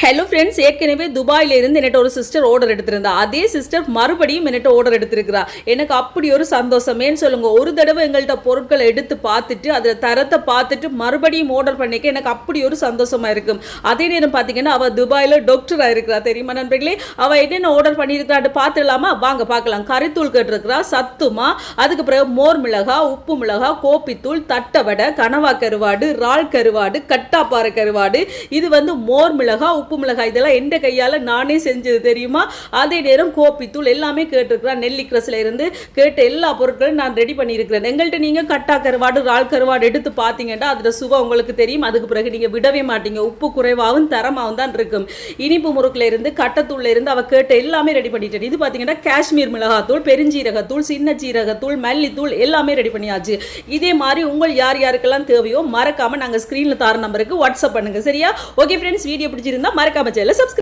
Hello friends ஏற்கனவே துபாயில இருந்து என்கிட்ட ஒரு சிஸ்டர் ஆர்டர் எடுத்திருந்தா. அதே சிஸ்டர் மறுபடியும் என்கிட்ட ஆர்டர் எடுத்திருக்கிறா. எனக்கு அப்படி ஒரு சந்தோஷமேன்னு சொல்லுங்க ஒரு தடவை எங்கள்கிட்ட பொருட்களை எடுத்து பார்த்துட்டு அதில் தரத்தை பார்த்துட்டு மறுபடியும் ஆர்டர் பண்ணிக்க எனக்கு அப்படி ஒரு சந்தோஷமா இருக்கும். அதே நேரம் பார்த்தீங்கன்னா அவள் துபாயில் டாக்டராக இருக்கிறா. தெரியுமா நண்பர்களே? அவள் என்னென்ன ஆர்டர் பண்ணியிருக்கிறான்னு பார்த்துடலாமா? வாங்க பார்க்கலாம். கறித்தூள் கேட்டிருக்கிறா சத்துமா அதுக்கு பிறகு மோர் மிளகா உப்பு மிளகா கோப்பித்தூள் தட்டவடை கனவா கருவாடு இறால் கருவாடு கட்டாப்பாறை கருவாடு. இது வந்து மோர் மிளகா உப்பு மிளகாய் இதெல்லாம் எந்த கையால் நானே செஞ்சது தெரியுமா? அதே நேரம் கோப்பித்தூள் எல்லாமே கேட்டிருக்கிறேன் நெல்லிக்ரஸில் இருந்து கேட்ட எல்லா பொருட்களும் நான் ரெடி பண்ணியிருக்கிறேன். எங்கள்கிட்ட நீங்கள் கட்டா கருவாடு இறால் கருவாடு எடுத்து பார்த்தீங்கன்னா அதோட சுவை உங்களுக்கு தெரியும். அதுக்கு பிறகு நீங்கள் விடவே மாட்டீங்க. உப்பு குறைவாகவும் தரமாகவும் தான் இருக்கும். இனிப்பு முறுக்கில் இருந்து கட்டத்தூள்ல இருந்து அவள் கேட்ட எல்லாமே ரெடி பண்ணிட்டேன். இது பார்த்தீங்கன்னா காஷ்மீர் மிளகாத்தூள் பெருஞ்சீரகத்தூள் சின்ன சீரகத்தூள் மல்லித்தூள் எல்லாமே ரெடி பண்ணியாச்சு. இதே மாதிரி உங்கள் யார் யாருக்கெல்லாம் தேவையோ மறக்காமல் நாங்கள் ஸ்க்ரீனில் தார நம்பருக்கு வாட்ஸ்அப் பண்ணுங்கள் சரியா? ஓகே ஃப்ரெண்ட்ஸ் வீடியோ பிடிச்சிருந்தா மறக்காம சேனலை சப்ஸ்கிரைப்